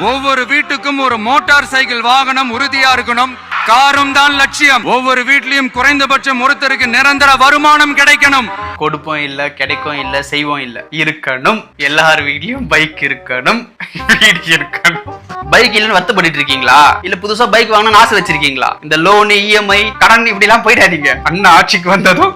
ஒவ்வொரு வீட்டுக்கும் ஒரு மோட்டார் சைக்கிள் வாகனம் உறுதியா இருக்கணும். காரும் தான் லட்சியம். ஒவ்வொரு வீட்லயும் குறைந்தபட்சம் ஒருத்தருக்கு நிரந்தர வருமானம் கிடைக்கணும். கொடுப்போம் இல்ல கிடைக்கும் இல்ல செய்வோம் இல்ல. இருக்கணும். எல்லார் வீட்லயும் பைக் இருக்கணும். வீடு இருக்கணும். பைக் இல்லைன்னு வருத்தப்பட்டு இருக்கீங்களா? இல்ல புதுசா பைக் வாங்கணும்னு ஆசை வச்சிருக்கீங்களா? இந்த லோன் இஎம்ஐ கடன் இப்படி எல்லாம் போயிடாதீங்க. அண்ணா ஆட்சிக்கு வந்ததும்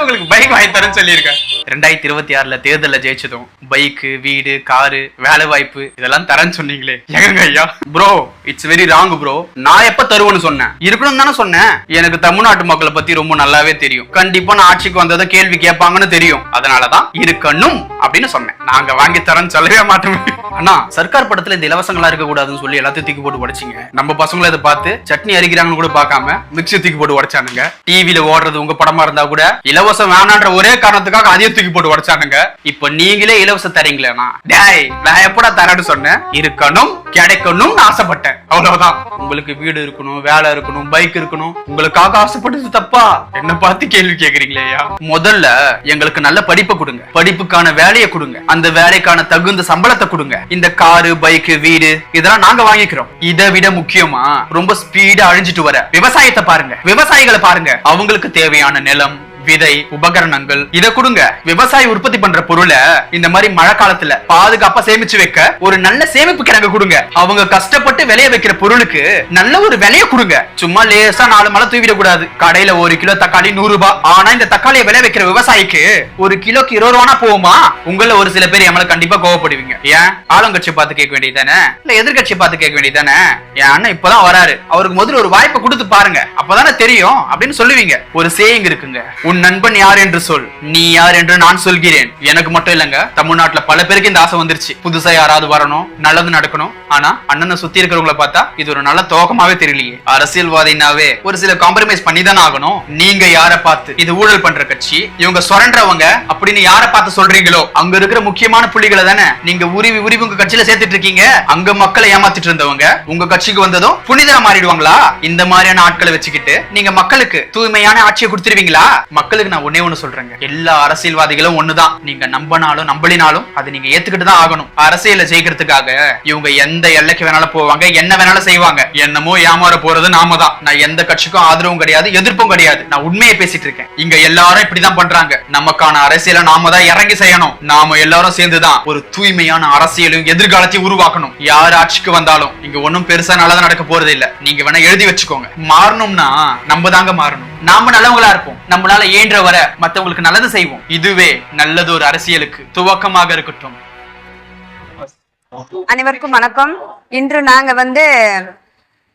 உங்களுக்கு பைக் வாங்கி தரேன்னு சொல்லியிருக்கேன். ரெண்டாயிரத்தி இருபத்தி ஆறுல தேர்தல்ல ஜெயிச்சதும் பைக்கு வீடு காரு வேலை வாய்ப்பு இதெல்லாம் தரேன்னு சொன்னீங்களே. எங்க ஐயா? Bro it's very wrong bro நான் எப்ப தருவேன்னு சொன்னேன். இருக்கணும் தானே சொன்னேன். எனக்கு தமிழ்நாட்டு மக்களை பத்தி ரொம்ப நல்லாவே தெரியும். கண்டிப்பா நான் ஆட்சிக்கு வந்ததை கேள்வி கேட்பாங்கன்னு தெரியும். அதனாலதான் இருக்கணும் அப்படின்னு சொன்னேன். நாங்க வாங்கி தரேன்னு சொல்லவே மாட்டோம் அண்ணா சர்க்கார் படத்துல இந்த இலவசங்கள இருக்க கூடாதுன்னு சொல்லி எல்லாத்தையும் தூக்கி போட்டு உடைச்சிங்க. நம்ம பசங்களை இதை பார்த்து சட்னி அரிக்கிறாங்கன்னு கூட பார்க்காம மிக்ஸி தூக்கி போட்டு உடைச்சானுங்க. டிவியில ஓடுறது உங்க படமா இருந்தா கூட இலவசம் வேணான்ற ஒரே காரணத்துக்காக அதையும் தூக்கி போட்டு உடைச்சானுங்க. இப்ப நீங்களே இலவசம் தரீங்களேனா டேய் நான் எப்படா தரேன்னு சொன்னேன். இருக்கணும் கிடைக்கணும்னு ஆசைப்பட்டேன். அவ்வளவுதான். உங்களுக்கு வீடு இருக்கணும் வேலை இருக்கணும் பைக் இருக்கணும். உங்களுக்காக ஆசைப்பட்டது தப்பா? என்ன பார்த்து கேள்வி கேக்குறீங்களேயா முதல்ல எங்களுக்கு நல்ல படிப்பை கொடுங்க. படிப்புக்கான வேலையை கொடுங்க. அந்த வேலைக்கான தகுந்த சம்பளத்தை கொடுங்க. இந்த காரு பைக் வீடு இதெல்லாம் நாங்க வாங்கிக்கிறோம். இதை விட முக்கியமா ரொம்ப ஸ்பீடா அழிஞ்சிட்டு வர விவசாயத்தை பாருங்க. விவசாயிகளை பாருங்க. அவங்களுக்கு தேவையான நிலம் விதை உபகரணங்கள் இத கொடுங்க. விவசாயி உற்பத்தி பண்ற பொருளை இந்த மாதிரி மழை காலத்துல பாதுகாப்பா சேமிச்சு வைக்க ஒரு நல்ல சேமிப்பு கிணங்கு கொடுங்க. அவங்க கஷ்டப்பட்டு விளைய வைக்கிற பொருளுக்கு நல்ல ஒரு விலைய கொடுங்க. சும்மா லேசா நாலு மழை தூவிட கூடாது கடையில ஒரு கிலோ தக்காளி நூறு ரூபாய் ஆனா இந்த தக்காளியை விளைய வைக்கிற விவசாயிக்கு ஒரு கிலோக்கு இருபது ரூபானா போகுமா? உங்கள ஒரு சில பேர் எம்மள கண்டிப்பா கோவப்படுவீங்க. ஏன்? ஆளுங்கட்சி பார்த்து கேட்க வேண்டியதானே இல்ல எதிர்கட்சி பார்த்து கேட்க வேண்டியதானே என் அண்ணன் இப்பதான் வராரு. அவருக்கு முதல்ல ஒரு வாய்ப்பை கொடுத்து பாருங்க. அப்பதானே தெரியும் அப்படின்னு சொல்லுவீங்க. ஒரு சேயிங் இருக்குங்க. உன் நண்பன் யார் என்று சொல். நீ யார் என்று நான் சொல்கிறேன். எனக்கு மட்டும் இல்லங்க. தமிழ்நாட்டுல பல பேருக்கு இந்த ஆசை வந்துருச்சு. புதுசா யாராவது வரணும் நல்லது நடக்கணும். ஆனா அண்ணனை சுத்தி இருக்கிறவங்கள பார்த்தா இது ஒரு நல்ல துவக்கமாவே தெரியலையே. அரசியல்வாதினாவே ஒரு சில காம்ப்ரமைஸ் பண்ணி தானே ஆகணும். நீங்க யார பார்த்து இது ஊழல் பண்ற கட்சி இவங்க சுரண்டவங்க அப்படின்னு யார பார்த்து சொல்றீங்களோ அங்க இருக்கிற முக்கியமான புள்ளிகளை தானே நீங்க உருவி உருவி உங்க கட்சியில சேர்த்துட்டு இருக்கீங்க. அங்க மக்களை ஏமாத்திட்டு இருந்தவங்க உங்க கட்சிக்கு வந்ததும் புனிதரா மாறிடுவாங்களா? இந்த மாதிரியான ஆட்களை வச்சுக்கிட்டு நீங்க மக்களுக்கு தூய்மையான ஆட்சியை கொடுத்துருவீங்களா? மக்களுக்கு நான் ஒன்னே ஒண்ணு சொல்றேங்க. எல்லா அரசியல்வாதிகளும் ஒண்ணுதான். நீங்க நம்பினாலும் நம்பலினாலும் அதை நீங்க ஏத்துக்கிட்டு தான் ஆகணும். அரசியல ஜெயிக்கிறதுக்காக இவங்க எந்த எல்லைக்கு வேணாலும் போவாங்க என்ன வேணாலும் செய்வாங்க. என்னமோ ஏமாற போறது நாம தான் நான் எந்த கட்சிக்கும் ஆதரவும் கிடையாது எதிர்ப்பும் கிடையாது. நான் உண்மையை பேசிட்டு இருக்கேன். இங்க எல்லாரும் இப்படிதான் பண்றாங்க. நமக்கான அரசியலை நாம தான் இறங்கி செய்யணும். நாம எல்லாரும் சேர்ந்துதான் ஒரு தூய்மையான அரசியலும் எதிர்காலத்தையும் உருவாக்கணும். யார் ஆட்சிக்கு வந்தாலும் இங்க ஒன்னும் பெருசா நல்லதா நடக்க போறது இல்ல நீங்க வேணா எழுதி வச்சுக்கோங்க. மாறணும்னா நம்ம தாங்க மாறணும். நாம நல்லவங்களா இருப்போம். நம்மளால இயன்ற வர மத்தவங்களுக்கு நல்லது செய்வோம். இதுவே நல்லது ஒரு அரசியலுக்கு துவக்கமாக இருக்கட்டும். அனைவருக்கும் வணக்கம். இன்று நாங்க வந்து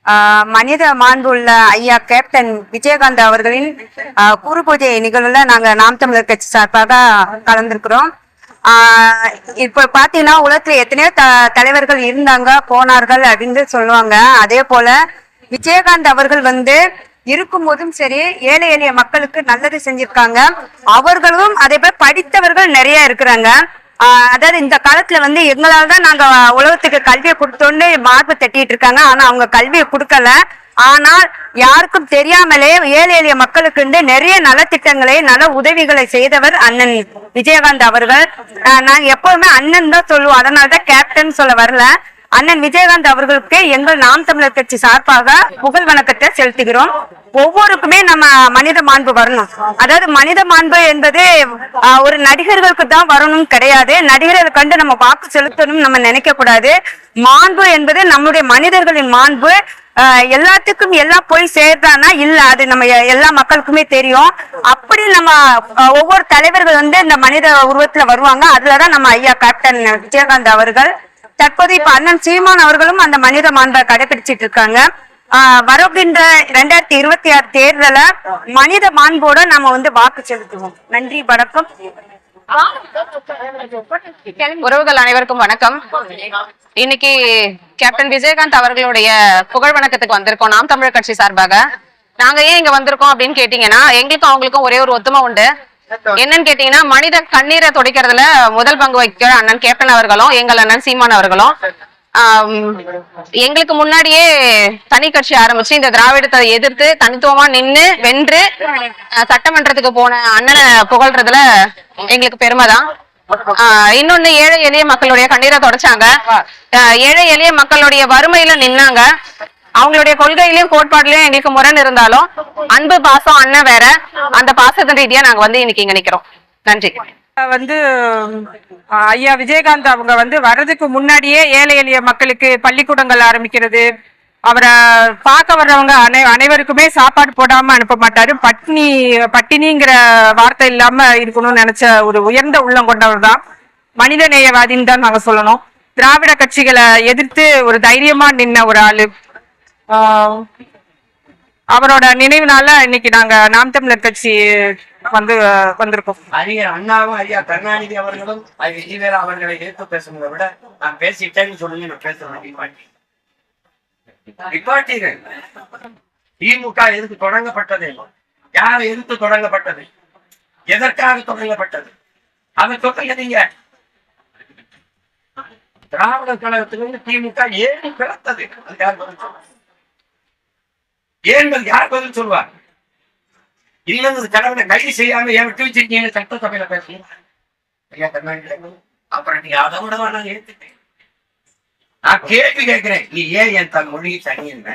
ஆஹ், மனித மாண்புள்ள ஐயா கேப்டன் விஜயகாந்த் அவர்களின் ஆஹ், குரு பூஜை நிகழ்வுல நாங்க நாம் தமிழர் கட்சி சார்பாக கலந்திருக்கிறோம். ஆஹ், இப்ப பாத்தீங்கன்னா உலகத்துல எத்தனையோ த தலைவர்கள் இருந்தாங்க போனார்கள் அப்படின்னு சொல்லுவாங்க. அதே போல விஜயகாந்த் அவர்கள் வந்து இருக்கும் போதும் சரி ஏழை எளிய மக்களுக்கு நல்லது செஞ்சிருக்காங்க. அவர்களும் அதே போல படித்தவர்கள் நிறைய இருக்கிறாங்க. அதாவது இந்த காலத்துல வந்து எங்களால தான் நாங்க உலகத்துக்கு கல்வியை கொடுத்தோன்னு மார்பு தட்டிட்டு இருக்காங்க. ஆனா அவங்க கல்வியை கொடுக்கல. ஆனால் யாருக்கும் தெரியாமலே ஏழை எளிய மக்களுக்கு நிறைய நலத்திட்டங்களை நல உதவிகளை செய்தவர் அண்ணன் விஜயகாந்த் அவர்கள். ஆஹ் நாங்க எப்பவுமே அண்ணன் தான் சொல்லுவோம். அதனாலதான் கேப்டன் சொல்ல வரல. அண்ணன் விஜயகாந்த் அவர்களுக்கு எங்கள் நாம் தமிழர் கட்சி சார்பாக புகழ் வணக்கத்தை செலுத்துகிறோம். ஒவ்வொருக்குமே நம்ம மனித மாண்பு வரணும். அதாவது மனித மாண்பு என்பது ஒரு நடிகர்களுக்கு தான் வரணும் கிடையாது. நடிகர்கள் கண்டு நம்ம வாக்கு செலுத்தணும் நம்ம நினைக்க கூடாது. மாண்பு என்பது நம்முடைய மனிதர்களின் மாண்பு. எல்லாத்துக்கும் எல்லாம் போய் சேர்தானா இல்ல அது நம்ம எல்லா மக்களுக்குமே தெரியும். அப்படி நம்ம ஒவ்வொரு தலைவர்கள் வந்து இந்த மனித உருவத்துல வருவாங்க. அதுலதான் நம்ம ஐயா கேப்டன் விஜயகாந்த் அவர்கள் தற்போது இப்ப அண்ணன் சீமான் அவர்களும் அந்த மனித மாண்பை கடைபிடிச்சிட்டு இருக்காங்க. ஆஹ் வருகின்ற ரெண்டாயிரத்தி இருபத்தி ஆறு தேர்தல மனித மாண்போட நாம வந்து வாக்கு செலுத்துவோம். நன்றி வணக்கம். உறவுகள் அனைவருக்கும் வணக்கம். இன்னைக்கு கேப்டன் விஜயகாந்த் அவர்களுடைய புகழ் வணக்கத்துக்கு வந்திருக்கோம். நாம் தமிழர் கட்சி சார்பாக. நாங்க ஏன் இங்க வந்திருக்கோம் அப்படின்னு கேட்டீங்கன்னா எங்களுக்கும் அவங்களுக்கும் ஒரே ஒரு ஒத்துமை உண்டு. என்னன்னு கேட்டீங்கன்னா மனித கண்ணீரை துடைக்கிறதுல முதல் பங்கு வகிக்கிற அண்ணன் கேப்டன் அவர்களும் எங்கள் அண்ணன் சீமான் அவர்களும். எங்களுக்கு முன்னாடியே தனி கட்சி ஆரம்பிச்சு இந்த திராவிடத்தை எதிர்த்து தனித்துவமா நின்னு வென்று சட்டமன்றத்துக்கு போன அண்ணனை புகழ்றதுல எங்களுக்கு பெருமைதான் ஆஹ் இன்னொன்னு ஏழை எளிய மக்களுடைய கண்ணீரை தொடச்சாங்க. ஆஹ் ஏழை எளிய மக்களுடைய வறுமையில நின்னாங்க. அவங்களுடைய கொள்கையிலயும் கோட்பாடுலயும் எங்களுக்கு முரண் இருந்தாலும் அன்பு பாசம் அண்ணன் வேற. அந்த பாசத்தின் ரீதியா நாங்க வந்து இன்னைக்கு இங்க நிக்கிறோம். நன்றி. வந்து ஐயா விஜயகாந்த் அவங்க வந்து வர்றதுக்கு முன்னாடியே ஏழை எளிய மக்களுக்கு பள்ளிக்கூடங்கள் ஆரம்பிக்கிறது. அவரை பார்க்க வர்றவங்க அனை அனைவருக்குமே சாப்பாடு போடாம அனுப்ப மாட்டாரு. பட்னி பட்டினிங்கிற வார்த்தை இல்லாம இருக்கணும்னு நினைச்ச ஒரு உயர்ந்த உள்ளம் கொண்டவர் தான். மனித நேயவாதின்னு தான் நாங்க சொல்லணும். திராவிட கட்சிகளை எதிர்த்து ஒரு தைரியமா நின்ன ஒரு ஆளு. அவரோட அவரோட நினைவுனால இன்னைக்கு நாங்க நாம் தமிழர் கட்சி வந்து வந்திருக்கோம். அறிஞர் அண்ணாவும் ஐயா கருணாநிதி அவர்களும் ஐயா அவர்களை எதிர்த்து பேசுனதை விட நான் பேசிட்டேன்னு சொல்லுங்க நான் பேசுறேன். நிப்பாட்டி. திமுக எதுக்கு தொடங்கப்பட்டது? யார் எதிர்த்து தொடங்கப்பட்டது? எதற்காக தொடங்கப்பட்டது? அதை சொல்லுங்க நீங்க. திராவிட கழகத்திலிருந்து திமுக ஏன் பிறத்தது அது யார் ஏன் யார் பதில் சொல்லுவார் இல்லைன்னு கடவுளை கைது செய்யாம ஏன் விட்டு வச்சிருக்கீங்க? சட்டசபையில பேசுங்க. ஐயா அப்புறம் நீங்க அதை விட நான் ஏத்துட்டேன் நான் கேள்வி கேட்கிறேன். நீ ஏன் என் தன் மொழியை தனியிருந்த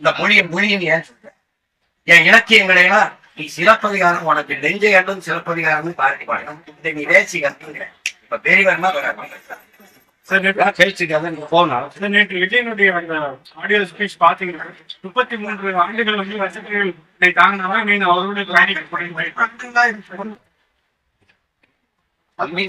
இந்த மொழியை மொழின்னு ஏன் சொல்ற? என் இலக்கியங்களை எல்லாம் நீ சிலப்பதிகாரம் உனக்கு நெஞ்சை கண்டும் சிலப்பதிகாரம் பாரதி பாடணும் நீ வேசி கத்துங்கிற இப்ப பெரியவர்மா வர நேற்று விஜயனுடைய அந்த ஆடியோ ஸ்பீச் பாத்தீங்கன்னா முப்பத்தி மூன்று ஆண்டுகள் வந்து இதை தாங்கினாலும் நீங்க அவருடைய பயணிக்க முடியும் அம்மி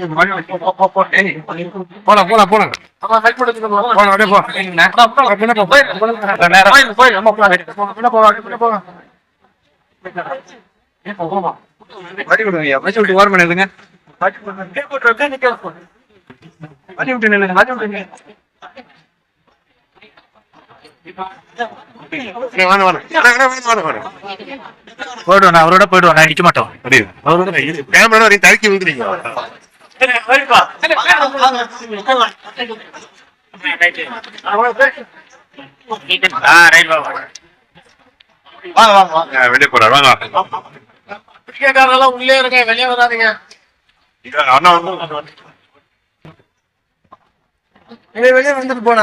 சொல்றாங்க அதான் நீ அவருக்கு tax அவ்வளவு போலாம் போலாம் போலாம் போலாம் அப்படியே? போ வரி விடுங்க வச்சு விட்டு ஓரம் பண்ணுதுங்க வரி விட்டு நில்லுங்க வரி விட்டு நில்லுங்க. போயிடுவோம் அவரோட போயிடுவோம். நான் நிக்க மாட்டோம் அவரோட கேமரா தடுக்கி விடுறீங்க வெளியே போறாரு வாங்க உள்ளே இருங்க வெளியே வராதீங்க. அண்ணா வந்து வெளியே வந்துட்டு போனா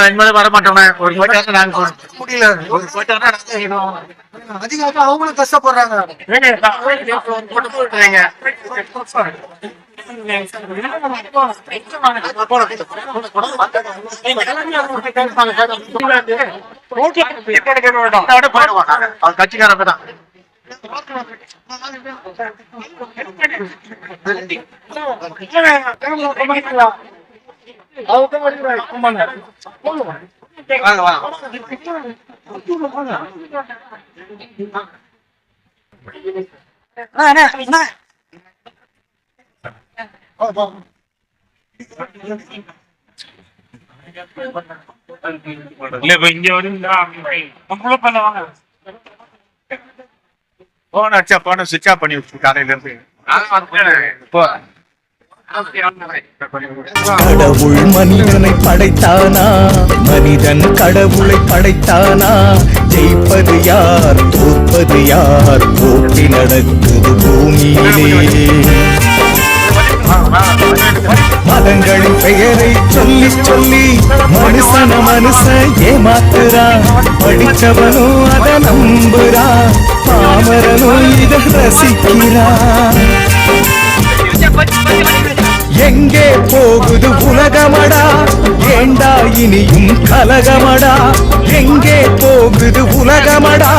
இனிமேல் வர மாட்டோம் ஒரு போயிட்டாங்க நாங்க முடியல. ஒரு அதிகாரம் அவங்களும் கஷ்டப்படுறாங்க. கட்சிக்காரங்க தான் வாங்க. வாங்க இல்ல இப்ப இங்க வந்து நம்மளும் பண்ணுவாங்க போன அடிச்சா போன சுவிட்ச் ஆஃப் பண்ணி விட்டு காலையில இருந்து. கடவுள் மனிதனை படைத்தானா? மனிதன் கடவுளை படைத்தானா? ஜெயிப்பது யார்? தோற்பது யார்? போட்டி நடக்குது பூமியிலே. மதங்களின் பெயரை சொல்லி சொல்லி மனுஷன மனுஷ ஏமாத்துறா. படிச்சவனும் அதை நம்புறா. பாமரனும் இதை ரசிக்கிறான் எங்கே போகுது உலகமடா? ஏண்டா இனியும் கலகமடா? எங்கே போகுது உலகமடா?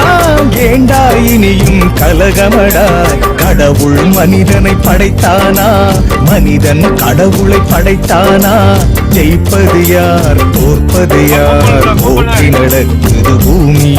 ஏண்டா இனியும் கலகமடா? கடவுள் மனிதனை படைத்தானா? மனிதன் கடவுளை படைத்தானா? ஜெயிப்பது யார்? தோற்பது யார்? போட்டி நடக்குது பூமி